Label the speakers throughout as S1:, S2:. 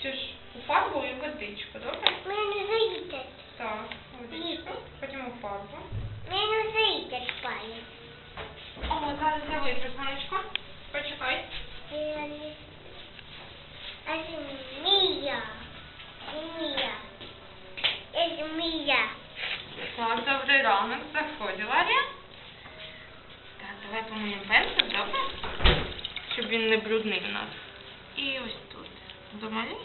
S1: Ксюш, у фарбу і водичку, добре?
S2: Мене заїтять.
S1: Так, водичку. Потім у фарбу.
S2: Мене заїтять палець.
S1: О, зараз я витру, сонечко. Почекай.
S2: А змія. Змія. Я змія.
S1: Так, добрий ранок. Заходь, Ларія. Так, давай помиємо пенсик, добре? Щоб він не брудний у нас. І ось Домалі?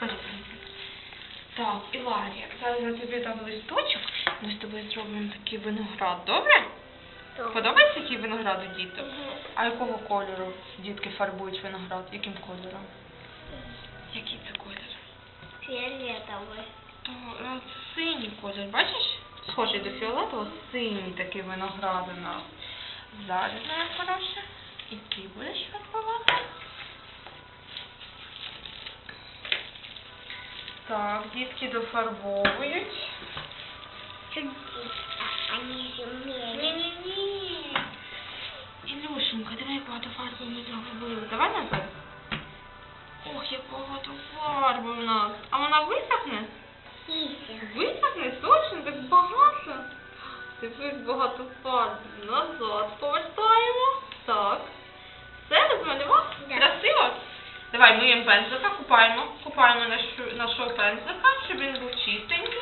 S1: Перепенсик. Так, і Ларія, зараз я тобі дам листочок. Ми з тобою зробимо такий виноград, добре? Подобається який виноград у діток? А якого кольору дітки фарбують виноград? Яким кольором? Який це колір?
S2: Фіолетовий.
S1: То синій колір, бачиш? Схожий до фіолетового, синій такий виноград у нас. Зараз моя хороша. І ти будеш фарбувати. Так, дітки дофарбовують.
S2: Не змія.
S1: Ні-ні-ні. Ілюшенька, давай багато фарби ми зробили. Давай назад. Ох, як багато фарби у нас. А вона висохне? Висохне точно, так багато. Тепер багато фарби. Назад Давай миємо пензлика, купаємо. Купаємо нашого пензлика, щоб він був чистенький.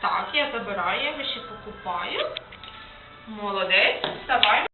S1: Так, я забираю, я його ще покупаю. Молодець. Вставай.